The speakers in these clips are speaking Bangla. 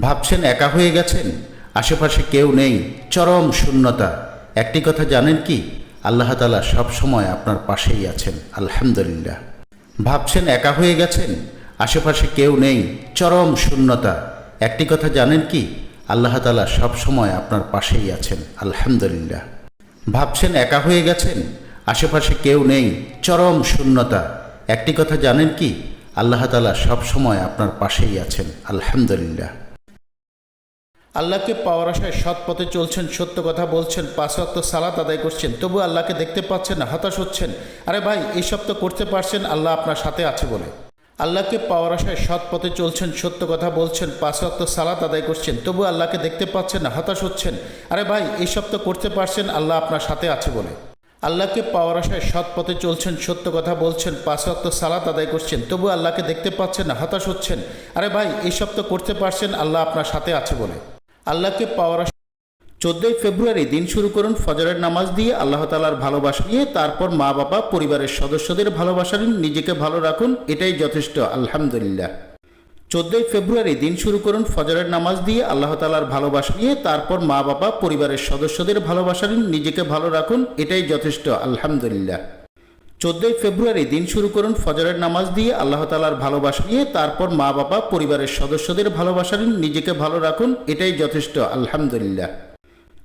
ভাবছেন একা হয়ে গেছেন? আশেপাশে কেউ নেই। চরম শূন্যতা। একটি কথা জানেন কি? আল্লাহ তালা সবসময় আপনার পাশেই আছেন। আলহামদুলিল্লাহ। ভাবছেন একা হয়ে গেছেন? আশেপাশে কেউ নেই। চরম শূন্যতা। একটি কথা জানেন কি? আল্লাহ তালা সবসময় আপনার পাশেই আছেন। আলহামদুলিল্লাহ। ভাবছেন একা হয়ে গেছেন? আশেপাশে কেউ নেই। চরম শূন্যতা। একটি কথা জানেন কি? আল্লাহ তালা সবসময় আপনার পাশেই আছেন। আলহামদুলিল্লাহ। আল্লাহকে পাওয়ার আশায় সৎ পথে চলছেন, সত্য কথা বলছেন, পাঁচ ওয়াক্ত সালাত আদায় করছেন তবু আল্লাহকে দেখতে পাচ্ছেন না, হতাশ হচ্ছেন। আরে ভাই, এইসব তো করতে পারছেন, আল্লাহ আপনার সাথে আছে বলে। আল্লাহকে পাওয়ার আশায় সৎ পথে চলছেন, সত্য কথা বলছেন, পাঁচ ওয়াক্ত সালাত আদায় করছেন তবু আল্লাহকে দেখতে পাচ্ছেন না, হতাশ হচ্ছেন। আরে ভাই, এইসব তো করতে পারছেন, আল্লাহ আপনার সাথে আছে বলে। আল্লাহকে পাওয়ার আশায় সৎ পথে চলছেন, সত্য কথা বলছেন, পাঁচ ওয়াক্ত সালাত আদায় করছেন তবু আল্লাহকে দেখতে পাচ্ছেন না, হতাশ হচ্ছেন। আরে ভাই, এইসব তো করতে পারছেন, আল্লাহ আপনার সাথে আছে বলে। আল্লাহকে পাওয়ার চোদ্দোই ফেব্রুয়ারি দিন শুরু করুন ফজরের নামাজ দিয়ে আল্লাহ তালার ভালোবাসা নিয়ে, তারপর মা, বাবা, পরিবারের সদস্যদের ভালোবাসা নিন, নিজেকে ভালো রাখুন, এটাই যথেষ্ট, আলহামদুলিল্লাহ। চোদ্দোই ফেব্রুয়ারি দিন শুরু করুন ফজরের নামাজ দিয়ে আল্লাহ তালার ভালোবাসা নিয়ে, তারপর মা, বাবা, পরিবারের সদস্যদের ভালোবাসা নিন, নিজেকে ভালো রাখুন, এটাই যথেষ্ট, আলহামদুলিল্লাহ। চোদ্দোই ফেব্রুয়ারি দিন শুরু করুন ফজরের নামাজ দিয়ে আল্লাহ তালার ভালোবাসা নিয়ে, তারপর মা, বাবা, পরিবারের সদস্যদের ভালোবাসা নিন, নিজেকে ভালো রাখুন, এটাই যথেষ্ট, আলহামদুলিল্লাহ।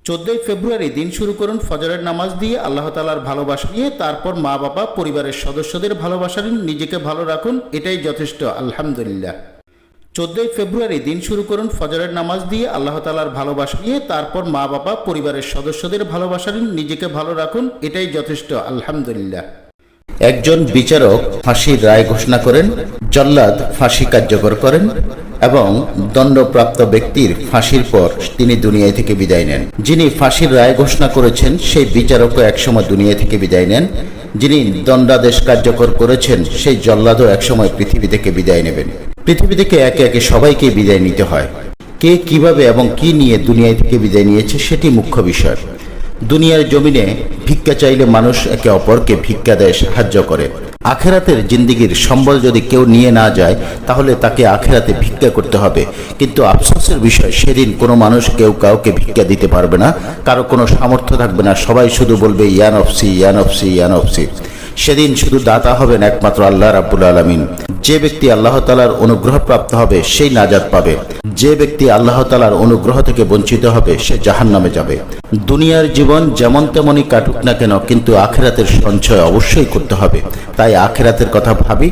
চোদ্দোই ফেব্রুয়ারি দিন শুরু করুন ফজরের নামাজ দিয়ে আল্লাহ তালার ভালোবাসা নিয়ে, তারপর মা, বাবা, পরিবারের সদস্যদের ভালোবাসা নিন, নিজেকে ভালো রাখুন, এটাই যথেষ্ট, আলহামদুলিল্লাহ। চোদ্দই ফেব্রুয়ারি দিন শুরু করুন ফজরের নামাজ দিয়ে আল্লাহ তালার ভালোবাসা নিয়ে, তারপর মা, বাবা, পরিবারের সদস্যদের ভালোবাসা নিন, নিজেকে ভালো রাখুন, এটাই যথেষ্ট, আলহামদুলিল্লাহ। একজন বিচারক ফাঁসির রায় ঘোষণা করেন, জল্লাদ ফাঁসি কার্যকর করেন এবং দণ্ডপ্রাপ্ত ব্যক্তির ফাঁসির পর তিনি দুনিয়া থেকে বিদায় নেন। যিনি ফাঁসির রায় ঘোষণা করেছেন, সেই বিচারকও একসময় দুনিয়া থেকে বিদায় নেন। যিনি দণ্ডাদেশ কার্যকর করেছেন, সেই জল্লাদও একসময় পৃথিবী থেকে বিদায় নেবেন। পৃথিবী থেকে একে একে সবাইকে বিদায় নিতে হয়। কে কীভাবে এবং কি নিয়ে দুনিয়া থেকে বিদায় নিয়েছে, সেটি মুখ্য বিষয়। দুনিয়ার জমিনে ভিক্ষা চাইলে মানুষ একে অপরকে ভিক্ষা দেয়, সাহায্য করে। আখেরাতের জিন্দিগির সম্বল যদি কেউ নিয়ে না যায়, তাহলে তাকে আখেরাতে ভিক্ষা করতে হবে। কিন্তু আফসোসের বিষয়, সেদিন কোনো মানুষ কেউ কাউকে ভিক্ষা দিতে পারবে না, কারও কোনো সামর্থ্য থাকবে না। সবাই শুধু বলবে ইয়ান অফসি ইয়ান অফসি ইয়ান অফসি সেদিন শুধু দাতা হবেন একমাত্র আল্লাহ রাব্বুল আলমিন। যে ব্যক্তি আল্লাহ তালার অনুগ্রহ প্রাপ্ত হবে, সেই নাজাদ পাবে। যে ব্যক্তি আল্লাহ তালার অনুগ্রহ থেকে বঞ্চিত হবে, সে জাহান নামে যাবে। দুনিয়ার জীবন যেমন তেমনই কাটুক না কেন, কিন্তু আখেরাতের সঞ্চয় অবশ্যই করতে হবে। তাই আখেরাতের কথা ভাবি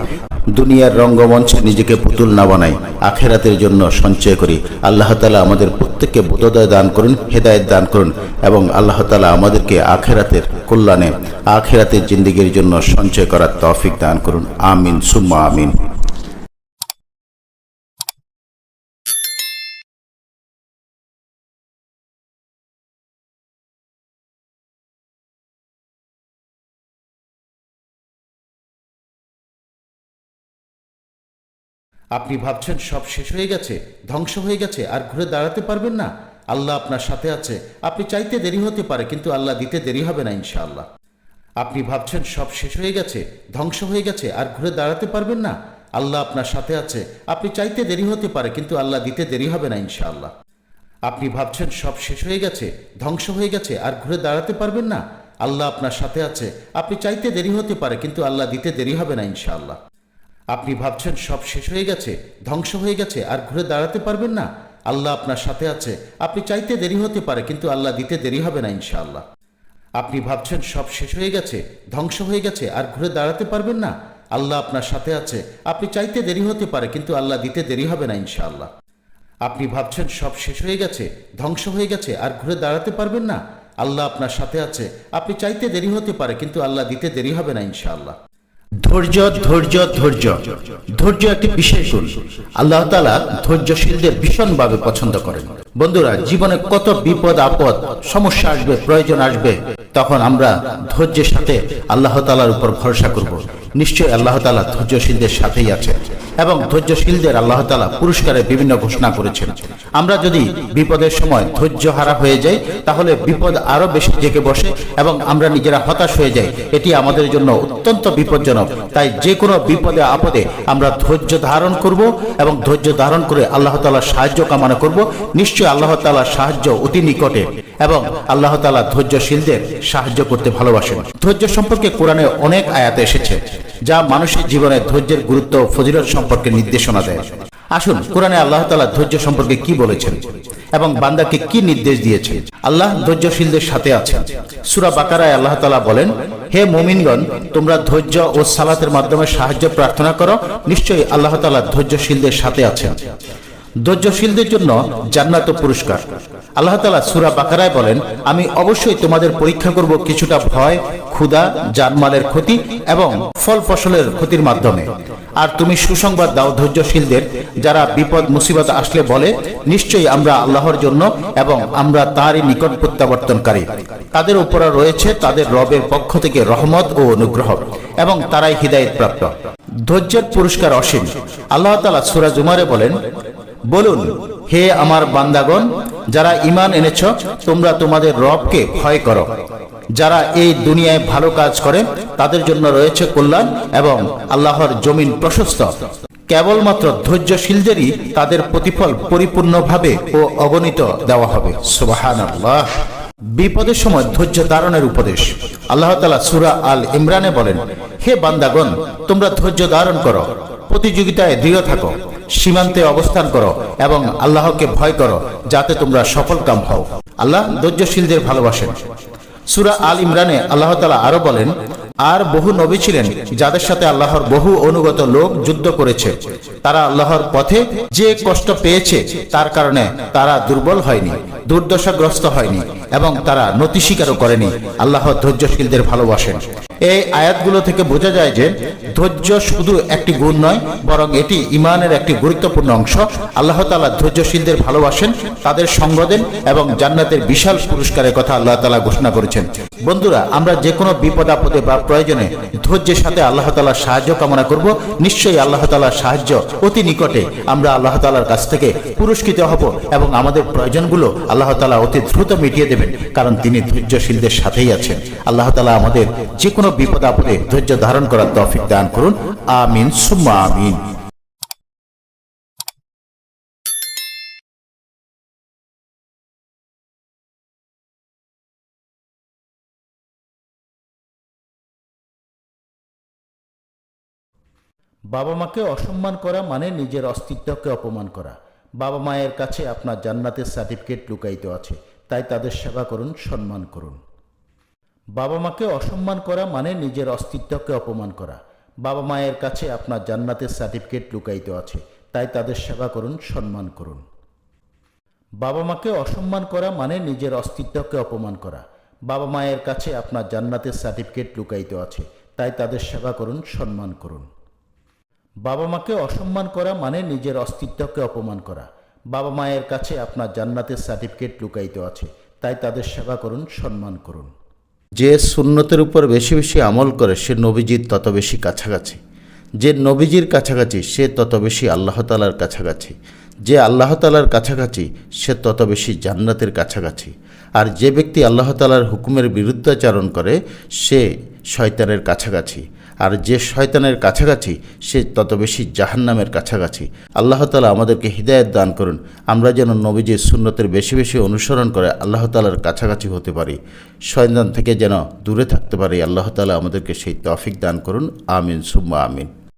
দুনিয়ার রঙ্গমঞ্চে নিজেকে পুতুল না বানাই আখেরাতের জন্য সঞ্চয় করি। আল্লাহ তালা আমাদের প্রত্যেককে বোধোদয় দান করুন, হেদায়ত দান করুন এবং আল্লাহ তালা আমাদেরকে আখেরাতের কল্যাণে, আখেরাতের জিন্দিগির জন্য সঞ্চয় করার তফিক দান করুন। আমিন, সুম্মা আমিন। আপনি ভাবছেন সব শেষ হয়ে গেছে, ধ্বংস হয়ে গেছে, আর ঘুরে দাঁড়াতে পারবেন না। আল্লাহ আপনার সাথে আছে। আপনি চাইতে দেরি হতে পারে, কিন্তু আল্লাহ দিতে দেরি হবে না, ইনশাআল্লাহ। আপনি ভাবছেন সব শেষ হয়ে গেছে, ধ্বংস হয়ে গেছে, আর ঘুরে দাঁড়াতে পারবেন না। আল্লাহ আপনার সাথে আছে। আপনি চাইতে দেরি হতে পারে, কিন্তু আল্লাহ দিতে দেরি হবে না, ইনশাআল্লাহ। আপনি ভাবছেন সব শেষ হয়ে গেছে, ধ্বংস হয়ে গেছে, আর ঘুরে দাঁড়াতে পারবেন না। আল্লাহ আপনার সাথে আছে। আপনি চাইতে দেরি হতে পারে, কিন্তু আল্লাহ দিতে দেরি হবে না, ইনশাআল্লাহ। আপনি ভাবছেন সব শেষ হয়ে গেছে, ধ্বংস হয়ে গেছে, আর ঘুরে দাঁড়াতে পারবেন না। আল্লাহ আপনার সাথে আছে। আপনি চাইতে দেরি হতে পারে, কিন্তু আল্লাহ দিতে দেরি হবে না, ইনশাআল্লাহ। আপনি ভাবছেন সব শেষ হয়ে গেছে, ধ্বংস হয়ে গেছে, আর ঘুরে দাঁড়াতে পারবেন না। আল্লাহ আপনার সাথে আছে। আপনি চাইতে দেরি হতে পারে, কিন্তু আল্লাহ দিতে দেরি হবে না, ইনশাআল্লাহ। আপনি ভাবছেন সব শেষ হয়ে গেছে, ধ্বংস হয়ে গেছে, আর ঘুরে দাঁড়াতে পারবেন না। আল্লাহ আপনার সাথে আছে। আপনি চাইতে দেরি হতে পারে, কিন্তু আল্লাহ দিতে দেরি হবে না, ইনশাআল্লাহ। ধৈর্য ধৈর্য ধৈর্য। ধৈর্য একটি বিশেষ গুণ। আল্লাহ তালা ধৈর্যশীলদের ভীষণভাবে পছন্দ করেন। বন্ধুরা, জীবনে কত বিপদ, আপদ, সমস্যা আসবে, প্রয়োজন আসবে, তখন আমরা ধৈর্যের সাথে আল্লাহ তালার উপর ভরসা করব। নিশ্চয়ই আল্লাহ তালা ধৈর্যশীলদের সাথেই আছেন। এবং ধৈর্যশীলদের আল্লাহ তালা পুরস্কারের বিভিন্ন ঘোষণা করেছেন। আমরা যদি বিপদের সময় ধৈর্য হারা হয়ে যাই, তাহলে বিপদ আরও বেশি জেগে বসে এবং আমরা নিজেরা হতাশ হয়ে যাই। এটি আমাদের জন্য অত্যন্ত বিপজ্জনক। তাই যে কোনো বিপদে, আপদে আমরা ধৈর্য ধারণ করব এবং ধৈর্য ধারণ করে আল্লাহ তালার সাহায্য কামনা করব। নিশ্চয়ই আল্লাহ তালার সাহায্য অতি নিকটে। এবং আল্লাহ তালা ধৈর্যশীলদের সাহায্য করতে ভালোবাসেন। ধৈর্য সম্পর্কে কোরআনে অনেক আয়াত এসেছে, যা মানুষের জীবনে ধৈর্যের গুরুত্ব ফজিলত সম্পর্কে নির্দেশনা দেয়। আসুন, কোরআনে আল্লাহ তালা ধৈর্য সম্পর্কে কি বলেছেন এবং বান্দাকে কি নির্দেশ দিয়েছেন? আল্লাহ ধৈর্যশীলদের সাথে আছেন। সুরা বাকারায় আল্লাহ তালা বলেন, হে মোমিনগণ, তোমরা ধৈর্য ও সালাতের মাধ্যমে সাহায্য প্রার্থনা করো, নিশ্চয়ই আল্লাহ তালা ধৈর্যশীলদের সাথে আছেন। ধৈর্যশীলদের জন্য জান্নাত পুরস্কার। আল্লাহ তালা সুরা বাকারায় বলেন, আমি অবশ্যই তোমাদের পরীক্ষা করব কিছুটা ভয়, ক্ষুধা, জানমালের ক্ষতি এবং ফল ফসলের ক্ষতির মাধ্যমে। আর তুমি সুসংবাদ দাও ধৈর্যশীলদের, যারা বিপদ, মুসিবত আসলে বলে, নিশ্চয়ই আমরা আল্লাহর জন্য এবং আমরা তারই নিকট প্রত্যাবর্তনকারী। তাদের উপরে রয়েছে তাদের রবের পক্ষ থেকে রহমত ও অনুগ্রহ এবং তারাই হৃদায়ত প্রাপ্ত ধৈর্যের পুরস্কার অসীম। আল্লাহ তালা সুরা জুমারে বলেন বলুন, হে আমার বান্দাগণ, যারা ইমান এনেছ, তোমরা তোমাদের রবকে ভয় করো। যারা এই দুনিয়ায় ভালো কাজ করে, তাদের জন্য রয়েছে কল্যাণ এবং আল্লাহর জমিন প্রশস্ত। কেবলমাত্র ধৈর্যশীলদেরই তাদের প্রতিফল পরিপূর্ণভাবে ও অগণিত দেওয়া হবে। সুবাহান আল্লাহ বিপদের সময় ধৈর্য ধারণের উপদেশ। আল্লাহ তালা সুরা আল ইমরানে বলেন, হে বান্দাগণ, তোমরা ধৈর্য ধারণ করো। প্রতিযোগিতায় দৃঢ় থাকো, সীমান্তে অবস্থান করো এবং আল্লাহকে ভয় করো যাতে তোমরা সফল কাম হও। আল্লাহ ধৈর্যশীলদের ভালোবাসেন। সুরা আল ইমরানে আল্লাহ তালা আরও বলেন, আর বহু নবী ছিলেন যাদের সাথে আল্লাহর বহু অনুগত লোক যুদ্ধ করেছে। তারা আল্লাহর পথে যে কষ্ট পেয়েছে তার কারণে তারা দুর্বল হয়নি, দুর্দশাগ্রস্ত হয়নি এবং তারা নতি স্বীকারও করেনি। আল্লাহ ধৈর্যশীলদের ভালোবাসেন। এই আয়াতগুলো থেকে বোঝা যায় যে ধৈর্য শুধু একটি গুণ নয়, বরং এটি ইমানের একটি গুরুত্বপূর্ণ অংশ। আল্লাহ তালা ধৈর্যশীলদের ভালোবাসেন, তাদের সঙ্গ দেন এবং জান্নাতের বিশাল পুরস্কারের কথা আল্লাহ তালা ঘোষণা করেছেন। বন্ধুরা, আমরা যে কোনো বিপদ, আপদে বা প্রয়োজনে ধৈর্যের সাথে আল্লাহ তালার সাহায্য কামনা করব। নিশ্চয়ই আল্লাহ তালার সাহায্য অতি নিকটে আমরা আল্লাহ তালার কাছ থেকে পুরস্কৃত হব এবং আমাদের প্রয়োজনগুলো আল্লাহ তালা অতি দ্রুত মিটিয়ে দেবেন, কারণ তিনি ধৈর্যশীলদের সাথেই আছেন। আল্লাহ তালা আমাদের যে কোনো বিপদ আপদে ধৈর্য ধারণ করার তৌফিক দান করুন। আমিন, সুম্মা আমিন। বাবা মাকে অসম্মান করা মানে নিজের অস্তিত্বকে অপমান করা। বাবা মায়ের কাছে আপনার জান্নাতের সার্টিফিকেট লুকায়িত আছে। তাই তাদের সেবা করুন, সম্মান করুন। বাবা মাকে অসম্মান করা মানে নিজের অস্তিত্বকে অপমান করা। বাবা মায়ের কাছে আপনার জান্নাতের সার্টিফিকেট লুকায়িত আছে, তাই তাদের সেবা করুন, সম্মান করুন। বাবা মাকে অসম্মান করা মানে নিজের অস্তিত্বকে অপমান করা। বাবা মায়ের কাছে আপনার জান্নাতের সার্টিফিকেট লুকায়িত আছে, তাই তাদের সেবা করুন, সম্মান করুন। বাবা মাকে অসম্মান করা মানে নিজের অস্তিত্বকে অপমান করা। বাবা মায়ের কাছে আপনার জান্নাতের সার্টিফিকেট লুকায়িত আছে, তাই তাদের সেবা করুন, সম্মান করুন। যে সুন্নতের উপর বেশি বেশি আমল করে, সে নবীজির তত বেশি কাছাকাছি। যে নবীজির কাছাকাছি, সে তত বেশি আল্লাহ তালার কাছাকাছি। যে আল্লাহ তালার কাছাকাছি, সে তত বেশি জান্নাতের কাছাকাছি। আর যে ব্যক্তি আল্লাহ তালার হুকুমের বিরুদ্ধাচারণ করে, সে শয়তানের কাছাকাছি। আর যে শয়তানের কাছাকাছি, সে তত বেশি জাহান্নামের কাছাকাছি। আল্লাহ তালা আমাদেরকে হৃদায়ত দান করুন। আমরা যেন নবীজির সুন্নতের বেশি বেশি অনুসরণ করে আল্লাহ তালার কাছাকাছি হতে পারি। শয়তান থেকে যেন দূরে থাকতে পারি, আল্লাহ তালা আমাদেরকে সেই তফিক দান করুন। আমিন, সুম্মা আমিন।